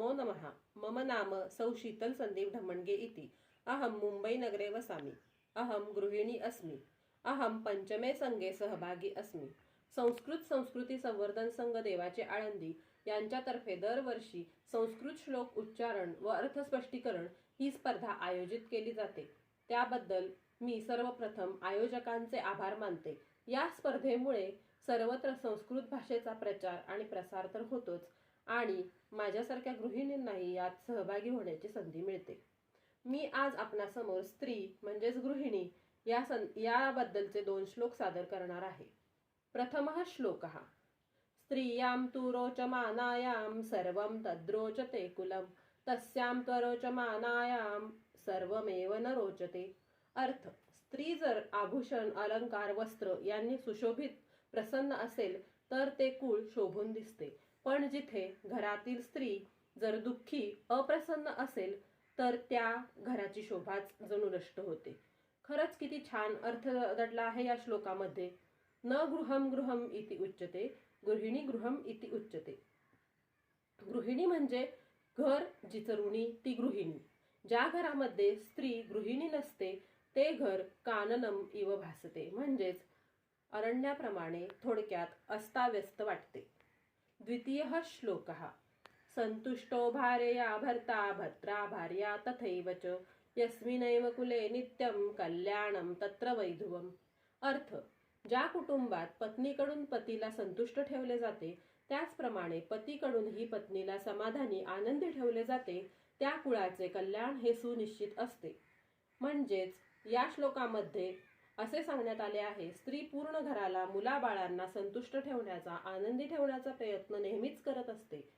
नमो नमः. मम नाम सौ शीतल संदीप ढमणगे इति. अहं मुम्बैनगरे वसामि. अहं गृहिणी अस्मि. अहं पंचमे संघे सहभागी अस्मि. संस्कृत संस्कृती संवर्धन संघ देवाचे आळंदी यांच्यातर्फे दरवर्षी संस्कृत श्लोक उच्चारण व अर्थस्पष्टीकरण ही स्पर्धा आयोजित केली जाते. त्याबद्दल मी सर्वप्रथम आयोजकांचे आभार मानते. या स्पर्धेमुळे सर्वत्र संस्कृत भाषेचा प्रचार आणि प्रसार तर होतोच आणि माझ्यासारख्या गृहिणींनाही यात सहभागी होण्याची संधी मिळते. मी आज आपणासमोर स्त्री म्हणजेच गृहिणी या सं याबद्दलचे दोन श्लोक सादर करणार आहे. प्रथमः श्लोकः. स्त्रियां तू रोचमानायां सर्वं तद्रोचते कुलम तस्यां त्वरोचमानायाम सर्वमेव न रोचते. अर्थ स्त्री जर आभूषण अलंकार वस्त्र यांनी सुशोभित प्रसन्न असेल तर ते कुळ शोभून दिसते. पण जिथे घरातील स्त्री जर दुःखी अप्रसन्न असेल तर त्या घराची शोभाच जणू नष्ट होते. खरंच किती छान अर्थ दडला आहे या श्लोकामध्ये. न गृहम गृहम इति उच्यते गृहिणी गृहम इति उच्यते. गृहिणी म्हणजे घर जिचं ऋणी ती गृहिणी. ज्या घरामध्ये स्त्री गृहिणी नसते ते घर काननम इव भासते. म्हणजेच अरण्याप्रमाणे थोडक्यात अस्ताव्यस्त वाटते. द्वितीय श्लोक। संतुष्टो भार्यया भर्ता भर्त्रा भार्या तथैव च। यस्मिनैव कुले नित्यं कल्याणम तत्र वैधुवम। अर्थ ज्या कुटुंबात पत्नीकडून पतीला संतुष्ट ठेवले जाते त्याचप्रमाणे पतीकडूनही पत्नीला समाधानी आनंदी ठेवले जाते त्या कुळाचे कल्याण हे सुनिश्चित असते। म्हणजेच या श्लोकामध्ये असे सांगण्यात आले आहे. स्त्री पूर्ण घराला मुलाबाळांना संतुष्ट ठेवण्याचा आनंदी ठेवण्याचा प्रयत्न नेहमीच करत असते.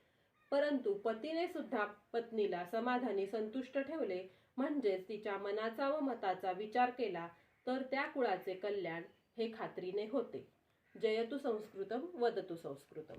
परंतु पतीने सुद्धा पत्नीला समाधानी संतुष्ट ठेवले म्हणजेच तिच्या मनाचा व मताचा विचार केला तर त्या कुळाचे कल्याण हे खात्रीने होते. जयतु संस्कृतम वदतु संस्कृतम.